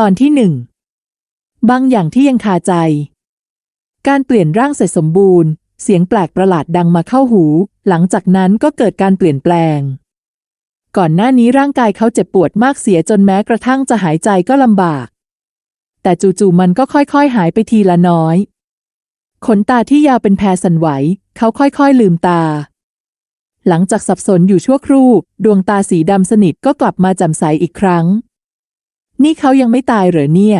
ตอนที่หนึ่งบางอย่างที่ยังคาใจ การเปลี่ยนร่างเสร็จสมบูรณ์ เสียงแปลกประหลาดดังมาเข้าหู หลังจากนั้นก็เกิดการเปลี่ยนแปลง ก่อนหน้านี้ร่างกายเขาเจ็บปวดมากเสียจนแม้กระทั่งจะหายใจก็ลำบาก แต่จู่ๆมันก็ค่อยๆ หายไปทีละน้อย ขนตาที่ยาวเป็นแพรสันไหว เขาค่อยๆลืมตา หลังจากสับสนอยู่ชั่วครู่ ดวงตาสีดำสนิทก็กลับมาแจ่มใสอีกครั้ง นี่เขายังไม่ตายเหรอเนี่ย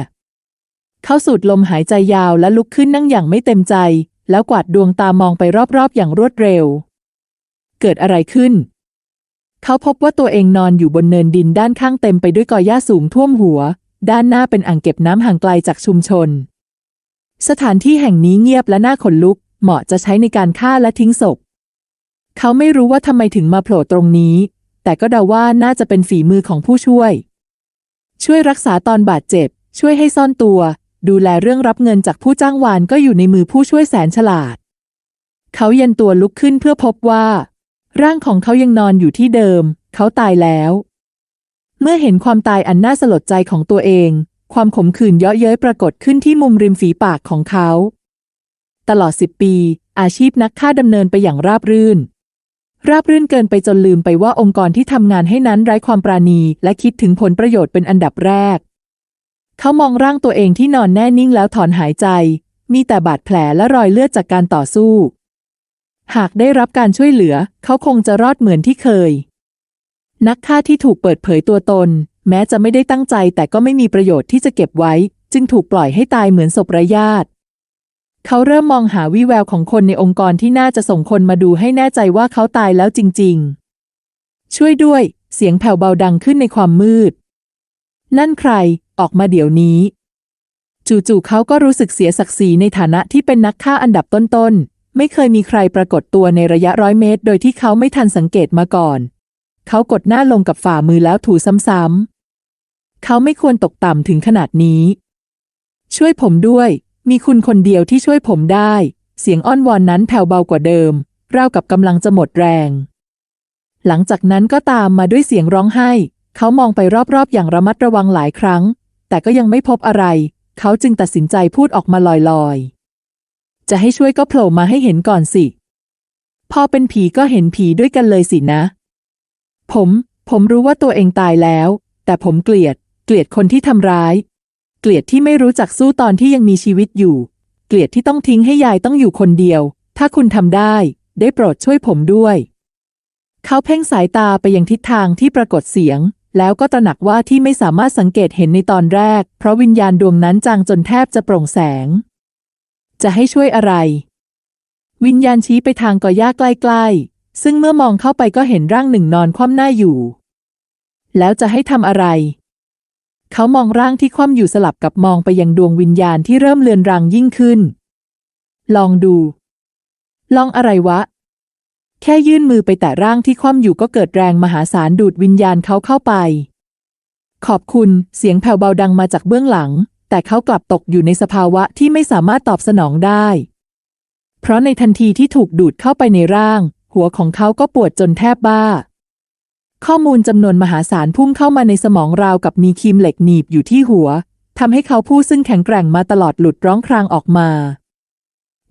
เขาสูดลมหายใจยาวและลุกขึ้นนั่งอย่างไม่เต็มใจ แล้วกวาดดวงตามองไปรอบๆ อย่างรวดเร็ว เกิดอะไรขึ้น เขาพบว่าตัวเองนอนอยู่บนเนินดินด้านข้างเต็มไปด้วยกอหญ้าสูงท่วมหัว ด้านหน้าเป็นอ่างเก็บน้ำห่างไกลจากชุมชน สถานที่แห่งนี้เงียบและน่าขนลุก เหมาะจะใช้ในการฆ่าและทิ้งศพ เขาไม่รู้ว่าทำไมถึงมาโผล่ตรงนี้ แต่ก็เดาว่าน่าจะเป็นฝีมือของผู้ช่วย ช่วยรักษาตอนบาดเจ็บ ช่วยให้ซ่อนตัว ดูแลเรื่องรับเงินจากผู้จ้างวานก็อยู่ในมือผู้ช่วยแสนฉลาด เขาเย็นตัวลุกขึ้นเพื่อพบว่า ร่างของเขายังนอนอยู่ที่เดิม เขาตายแล้ว เมื่อเห็นความตายอันน่าสลดใจของตัวเอง ความขมขื่นเยาะเย้ยปรากฏขึ้นที่มุมริมฝีปากของเขา ตลอดสิบปี อาชีพนักฆ่าดำเนินไปอย่างราบรื่น ราบรื่นเกินไปจนลืมไปว่าองค์กรที่ทำงานให้นั้นไร้ความปราณี และคิดถึงผลประโยชน์เป็นอันดับแรก เขามองร่างตัวเองที่นอนแน่นิ่งแล้วถอนหายใจ มีแต่บาดแผลและรอยเลือดจากการต่อสู้ หากได้รับการช่วยเหลือ เขาคงจะรอดเหมือนที่เคย นักฆ่าที่ถูกเปิดเผยตัวตน แม้จะไม่ได้ตั้งใจแต่ก็ไม่มีประโยชน์ที่จะเก็บไว้ จึงถูกปล่อยให้ตายเหมือนศพไร้ญาติ เขาเริ่มมองหาวี่แววของคนในองค์กรที่น่าจะส่งคนมาดูให้แน่ใจว่าเขาตายแล้วจริง ๆ ช่วยด้วย เสียงแผ่วเบาดังขึ้นในความมืด นั่นใคร ออกมาเดี๋ยวนี้ จู่ๆเขาก็รู้สึกเสียศักดิ์ศรีในฐานะที่เป็นนักฆ่าอันดับต้นๆ ไม่เคยมีใครปรากฏตัวในระยะร้อยเมตร โดยที่เขาไม่ทันสังเกตมาก่อน เขากดหน้าลงกับฝ่ามือแล้วถูซ้ำๆเขาไม่ควรตกต่ำถึงขนาดนี้ ช่วยผมด้วย มีคุณคนเดียวที่ช่วยผมได้ เสียงอ้อนวอนนั้นแผ่วเบากว่าเดิม ราวกับกำลังจะหมดแรง หลังจากนั้นก็ตามมาด้วยเสียงร้องไห้ เขามองไปรอบๆ อย่างระมัดระวังหลายครั้ง แต่ก็ยังไม่พบอะไร เขาจึงตัดสินใจพูดออกมาลอยๆ จะให้ช่วยก็โผล่มาให้เห็นก่อนสิ พอเป็นผีก็เห็นผีด้วยกันเลยสินะ ผม ผมรู้ว่าตัวเองตายแล้ว แต่ผมเกลียด เกลียดคนที่ทำร้าย เกลียดที่ไม่รู้จักสู้ตอนที่ยังมีชีวิตอยู่ เกลียดที่ต้องทิ้งให้ยายต้องอยู่คนเดียว ถ้าคุณทำได้ ได้โปรดช่วยผมด้วย เขาเพ่งสายตาไปยังทิศทางที่ปรากฏเสียง แล้วก็ตระหนักว่าที่ไม่สามารถสังเกตเห็นในตอนแรก เพราะวิญญาณดวงนั้นจางจนแทบจะโปร่งแสง จะให้ช่วยอะไร วิญญาณชี้ไปทางกอหญ้าใกล้ๆ ซึ่งเมื่อมองเข้าไปก็เห็นร่างหนึ่งนอนคว่ำหน้าอยู่ แล้วจะให้ทำอะไร เขามองร่างที่คว่ำอยู่สลับกับมองไปยังดวงวิญญาณที่เริ่มเลือนรางยิ่งขึ้น ลองดู ลองอะไรวะ แค่ยื่นมือไปแตะร่างที่คว่ำอยู่ก็เกิดแรงมหาศาลดูดวิญญาณเขาเข้าไป ขอบคุณ เสียงแผ่วเบาดังมาจากเบื้องหลัง แต่เขากลับตกอยู่ในสภาวะที่ไม่สามารถตอบสนองได้ เพราะในทันทีที่ถูกดูดเข้าไปในร่าง หัวของเขาก็ปวดจนแทบบ้า ข้อมูลจำนวนมหาศาลพุ่งเข้ามาในสมองราวกับมีครีมเหล็กหนีบอยู่ที่หัวทำให้เขาผู้ซึ่งแข็งแกร่งมาตลอดหลุดร้องครางออกมา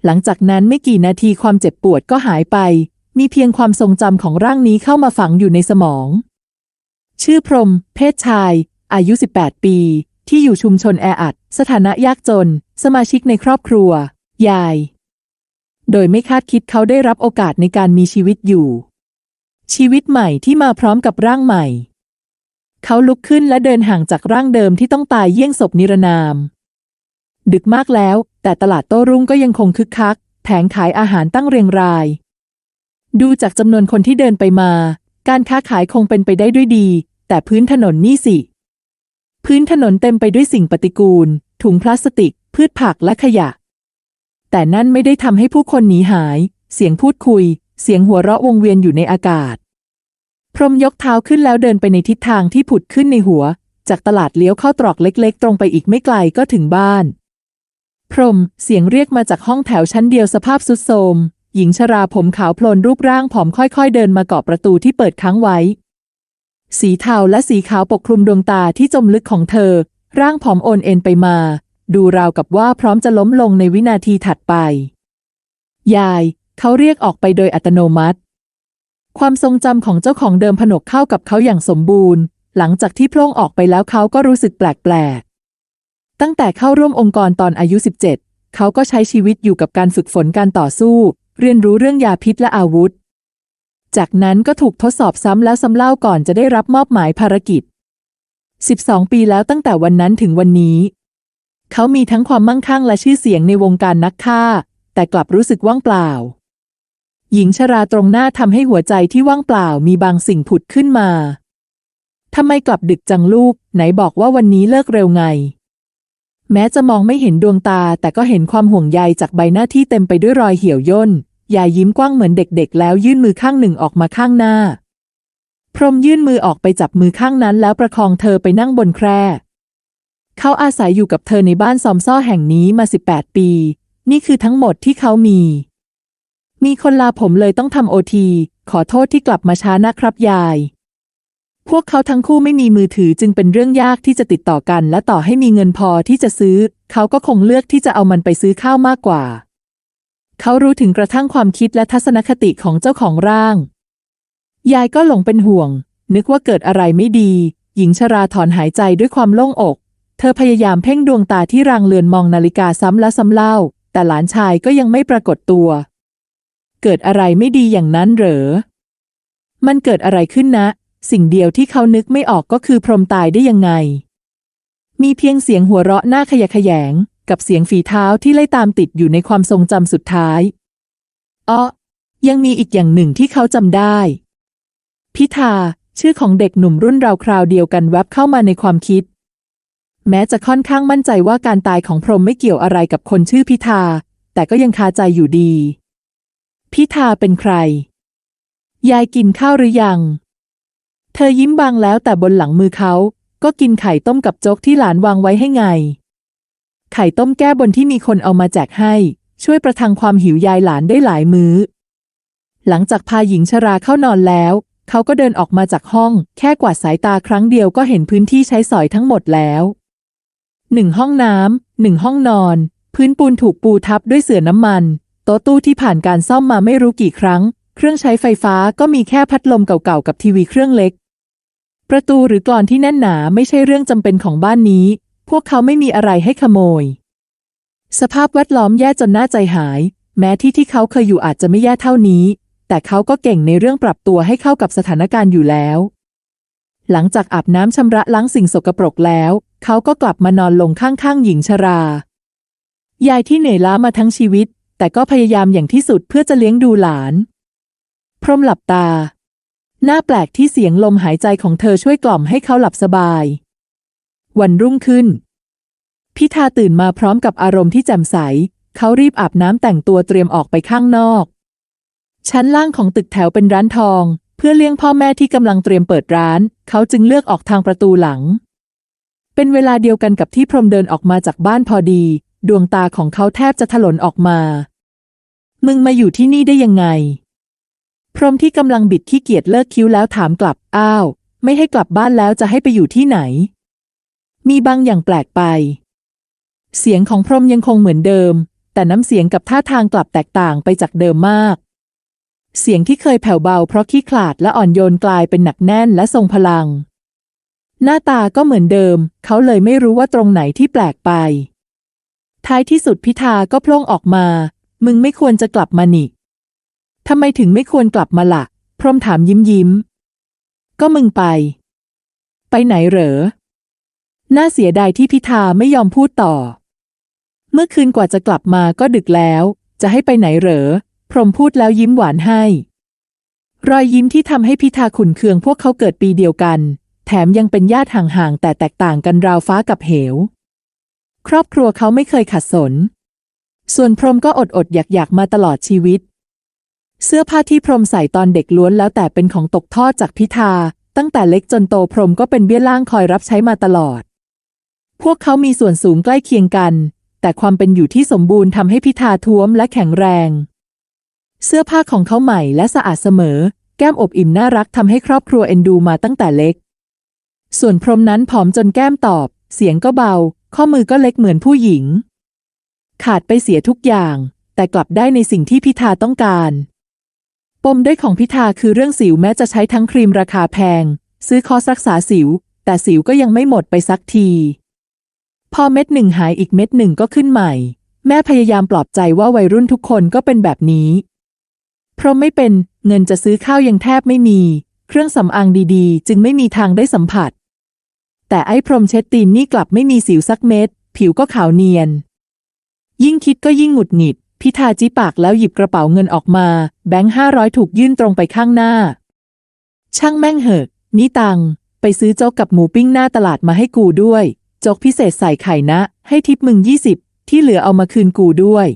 หลังจากนั้นไม่กี่นาทีความเจ็บปวดก็หายไป มีเพียงความทรงจำของร่างนี้เข้ามาฝังอยู่ในสมอง ชื่อพรม เพศชาย อายุ 18 ปี ที่อยู่ชุมชนแออัด สถานะยากจน สมาชิกในครอบครัว ยาย โดยไม่คาดคิดเขาได้รับโอกาสในการมีชีวิตอยู่ ชีวิตใหม่ที่มาพร้อมกับร่างใหม่ เขาลุกขึ้นและเดินห่างจากร่างเดิมที่ต้องตายเยี่ยงศพนิรนาม ดึกมากแล้ว แต่ตลาดโต้รุ่งก็ยังคงคึกคัก แผงขายอาหารตั้งเรียงราย ดูจากจำนวนคนที่เดินไปมา การค้าขายคงเป็นไปได้ด้วยดี แต่พื้นถนนนี่สิ พื้นถนนเต็มไปด้วยสิ่งปฏิกูล ถุงพลาสติก พืชผักและขยะ แต่นั่นไม่ได้ทำให้ผู้คนหนีหาย เสียงพูดคุยเสียงหัวเราะวงเวียนอยู่ในอากาศ พรมยกเท้าขึ้นแล้วเดินไปในทิศทางที่ผุดขึ้นในหัว จากตลาดเลี้ยวเข้าตรอกเล็ก ๆ ตรงไปอีกไม่ไกลก็ถึงบ้าน พรมเสียงเรียกมาจากห้องแถวชั้นเดียวสภาพสุดโทมหญิงชราผมขาวโพลนรูปร่างผอมค่อยๆ เดินมาเกาะประตูที่เปิดค้างไว้ สีเทาและสีขาวปกคลุมดวงตาที่จมลึกของเธอ ร่างผอมโอนเอ็นไปมา ดูราวกับว่าพร้อมจะล้มลงในวินาทีถัดไป ยาย เขาเรียกออกไปโดยอัตโนมัติ ความทรงจำของเจ้าของเดิมผนกเข้ากับเขาอย่างสมบูรณ์ หลังจากที่โพล่งออกไปแล้วเขาก็รู้สึกแปลกๆ ตั้งแต่เข้าร่วมองค์กรตอนอายุ 17 เขาก็ใช้ชีวิตอยู่กับการฝึกฝนการต่อสู้ เรียนรู้เรื่องยาพิษและอาวุธ จากนั้นก็ถูกทดสอบซ้ำแล้วซ้ำเล่าก่อนจะได้รับมอบหมายภารกิจ 12 ปีแล้วตั้งแต่วันนั้นถึงวันนี้ เขามีทั้งความมั่งคั่งและชื่อเสียงในวงการนักฆ่า แต่กลับรู้สึกว่างเปล่า หญิงชราตรงหน้าทำให้หัวใจที่ว่างเปล่ามีบางสิ่งผุดขึ้นมา ทำไมกลับดึกจังลูก ไหนบอกว่าวันนี้เลิกเร็วไง แม้จะมองไม่เห็นดวงตา แต่ก็เห็นความห่วงใยจากใบหน้าที่เต็มไปด้วยรอยเหี่ยวย่น ยายยิ้มกว้างเหมือนเด็กๆ แล้วยื่นมือข้างหนึ่งออกมาข้างหน้า พรมยื่นมือออกไปจับมือข้างนั้นแล้วประคองเธอไปนั่งบนแคร่ เขาอาศัยอยู่กับเธอในบ้านซอมซ่อแห่งนี้มา 18 ปี นี่คือทั้งหมดที่เขามี มีคนลาผมเลยต้องทำโอที ขอโทษที่กลับมาช้านะครับยาย พวกเขาทั้งคู่ไม่มีมือถือจึงเป็นเรื่องยากที่จะติดต่อกัน และต่อให้มีเงินพอที่จะซื้อ เขาก็คงเลือกที่จะเอามันไปซื้อข้าวมากกว่า เขารู้ถึงกระทั่งความคิดและทัศนคติของเจ้าของร่าง ยายก็หลงเป็นห่วง นึกว่าเกิดอะไรไม่ดี หญิงชราถอนหายใจด้วยความโล่งอก เธอพยายามเพ่งดวงตาที่รางเลือนมองนาฬิกาซ้ำและซ้ำเล่า แต่หลานชายก็ยังไม่ปรากฏตัว เกิดอะไรไม่ดีอย่างนั้นเหรอ มันเกิดอะไรขึ้นนะ สิ่งเดียวที่เขานึกไม่ออกก็คือพรหมตายได้ยังไง มีเพียงเสียงหัวเราะหน้าขยะแขยง กับเสียงฝีเท้าที่ไล่ตามติดอยู่ในความทรงจำสุดท้ายอ้อยังมีอีกอย่างหนึ่งที่เขาจำได้ พิธา ชื่อของเด็กหนุ่มรุ่นราวคราวเดียวกันแวบเข้ามาในความคิด แม้จะค่อนข้างมั่นใจว่าการตายของพรหมไม่เกี่ยวอะไรกับคนชื่อพิธา แต่ก็ยังคาใจอยู่ดี พิธาเป็นใคร ยายกินข้าวหรือยัง เธอยิ้มบางแล้วแต่บนหลังมือเขา ก็กินไข่ต้มกับโจ๊กที่หลานวางไว้ให้ไง ไข่ต้มแก้บนที่มีคนเอามาแจกให้ ช่วยประทังความหิวยายหลานได้หลายมื้อ หลังจากพาหญิงชราเข้านอนแล้ว เขาก็เดินออกมาจากห้อง แค่กวาดสายตาครั้งเดียวก็เห็นพื้นที่ใช้สอยทั้งหมดแล้วหนึ่งห้องน้ำหนึ่งห้องนอน พื้นปูนถูกปูทับด้วยเสื่อน้ำมัน โต๊ะตู้ที่ผ่านการซ่อมมาไม่รู้กี่ครั้ง เครื่องใช้ไฟฟ้าก็มีแค่พัดลมเก่าๆกับทีวีเครื่องเล็ก ประตูหรือกรอนที่แน่นหนาไม่ใช่เรื่องจำเป็นของบ้านนี้ พวกเขาไม่มีอะไรให้ขโมย สภาพแวดล้อมแย่จนน่าใจหาย แม้ที่ที่เขาเคยอยู่อาจจะไม่แย่เท่านี้ แต่เขาก็เก่งในเรื่องปรับตัวให้เข้ากับสถานการณ์อยู่แล้ว หลังจากอาบน้ำชำระล้างสิ่งสกปรกแล้ว เขาก็กลับมานอนลงข้างๆหญิงชรา ยายที่เหนื่อยล้ามาทั้งชีวิต แต่ก็พยายามอย่างที่สุดเพื่อจะเลี้ยงดูหลาน พรมหลับตา หน้าแปลกที่เสียงลมหายใจของเธอช่วยกล่อมให้เขาหลับสบาย วันรุ่งขึ้น พิธาตื่นมาพร้อมกับอารมณ์ที่แจ่มใส เขารีบอาบน้ำแต่งตัวเตรียมออกไปข้างนอก ชั้นล่างของตึกแถวเป็นร้านทอง เพื่อเลี่ยงพ่อแม่ที่กำลังเตรียมเปิดร้าน เขาจึงเลือกออกทางประตูหลัง เป็นเวลาเดียวกันกับที่พรมเดินออกมาจากบ้านพอดี ดวงตาของเขาแทบจะถลนออกมา มึงมาอยู่ที่นี่ได้ยังไง พรหมที่กำลังบิดขี้เกียจเลิกคิ้วแล้วถามกลับ อ้าว ไม่ให้กลับบ้านแล้วจะให้ไปอยู่ที่ไหน มีบางอย่างแปลกไป เสียงของพรหมยังคงเหมือนเดิม แต่น้ำเสียงกับท่าทางกลับแตกต่างไปจากเดิมมาก เสียงที่เคยแผ่วเบาเพราะขี้ขลาดและอ่อนโยนกลายเป็นหนักแน่นและทรงพลัง หน้าตาก็เหมือนเดิม เขาเลยไม่รู้ว่าตรงไหนที่แปลกไปท้ายที่สุดพิธาก็โพล่งออกมา มึงไม่ควรจะกลับมานี่ทำไมถึงไม่ควรกลับมาละ่ะ พรมถามยิ้มยิ้ม ก็มึงไป ไปไหนเหรอ น่าเสียดายที่พิธาไม่ยอมพูดต่อ เมื่อคืนกว่าจะกลับมาก็ดึกแล้ว จะให้ไปไหนเหรอ พรมพูดแล้วยิ้มหวานให้ รอยยิ้มที่ทำให้พิธาขุนเคืองพวกเขาเกิดปีเดียวกัน แถมยังเป็นญาติห่างๆแต่แตกต่างกันราวฟ้ากับเหว ครอบครัวเขาไม่เคยขัดสน ส่วนพรมก็อดอดอยากอยากมาตลอดชีวิต เสื้อผ้าที่พรมใส่ตอนเด็กล้วนแล้วแต่เป็นของตกทอดจากพิธา ตั้งแต่เล็กจนโตพรมก็เป็นเบี้ยล่างคอยรับใช้มาตลอด พวกเขามีส่วนสูงใกล้เคียงกัน แต่ความเป็นอยู่ที่สมบูรณ์ทำให้พิธาท้วมและแข็งแรง เสื้อผ้าของเขาใหม่และสะอาดเสมอ แก้มอบอิ่มน่ารักทำให้ครอบครัวเอ็นดูมาตั้งแต่เล็ก ส่วนพรมนั้นผอมจนแก้มตอบ เสียงก็เบา ข้อมือก็เล็กเหมือนผู้หญิง ขาดไปเสียทุกอย่าง แต่กลับได้ในสิ่งที่พิธาต้องการ ปมด้อยของพิธาคือเรื่องสิวแม้จะใช้ทั้งครีมราคาแพง ซื้อคอร์สรักษาสิว แต่สิวก็ยังไม่หมดไปสักที พอเม็ดหนึ่งหายอีกเม็ดหนึ่งก็ขึ้นใหม่ แม่พยายามปลอบใจว่าวัยรุ่นทุกคนก็เป็นแบบนี้ เพราะไม่เป็นเงินจะซื้อข้าวยังแทบไม่มี เครื่องสำอางดีๆ จึงไม่มีทางได้สัมผัส แต่ไอ้พรมเช็ดตีนนี่กลับไม่มีสิวสักเม็ด ผิวก็ขาวเนียน ยิ่งคิดก็ยิ่งหงุดหงิด พิธาจี้ปากแล้วหยิบกระเป๋าเงินออกมา แบงค์ห้าร้อยถูกยื่นตรงไปข้างหน้า ช่างแม่งเหอะ นี่ตัง ไปซื้อโจ๊กกับหมูปิ้งหน้าตลาดมาให้กูด้วย โจ๊กพิเศษใส่ไข่นะ ให้ทิปมึงยี่สิบที่เหลือเอามาคืนกูด้วย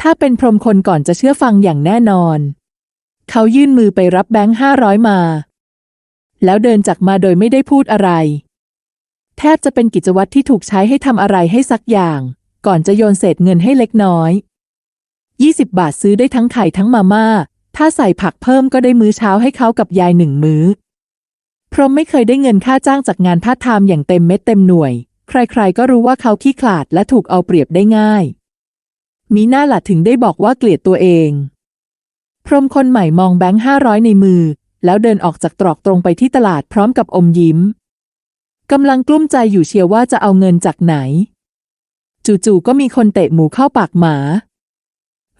ถ้าเป็นพรมคนก่อนจะเชื่อฟังอย่างแน่นอน เขายื่นมือไปรับแบงค์ห้าร้อยมา แล้วเดินจากมาโดยไม่ได้พูดอะไร แทบจะเป็นกิจวัตรที่ถูกใช้ให้ทำอะไรให้สักอย่าง ก่อนจะโยนเศษเงินให้เล็กน้อย 20 บาทซื้อได้ทั้งไข่ทั้งมาม่า ถ้าใส่ผักเพิ่มก็ได้มื้อเช้าให้เขากับยายหนึ่งมื้อ พรหมไม่เคยได้เงินค่าจ้างจากงานพาร์ทไทม์อย่างเต็มเม็ดเต็มหน่วย ใครๆก็รู้ว่าเขาขี้ขลาดและถูกเอาเปรียบได้ง่าย มีหน้าหละถึงได้บอกว่าเกลียดตัวเอง พรหมคนใหม่มองแบงค์ห้าร้อยในมือ แล้วเดินออกจากตรอกตรงไปที่ตลาดพร้อมกับอมยิ้มกำลังกลุ้มใจอยู่เชียวว่าจะเอาเงินจากไหน จู่ๆก็มีคนเตะหมูเข้าปากหมา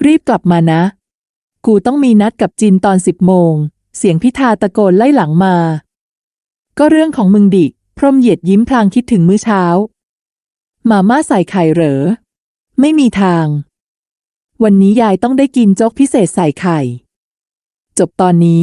รีบกลับมานะ กูต้องมีนัดกับจินตอนสิบโมง เสียงพิธาตะโกนไล่หลังมา ก็เรื่องของมึงดิ พรมเหยียดยิ้มพลางคิดถึงมื้อเช้า มาม่าใส่ไข่เหรอ ไม่มีทาง วันนี้ยายต้องได้กินโจ๊กพิเศษใส่ไข่ จบตอนนี้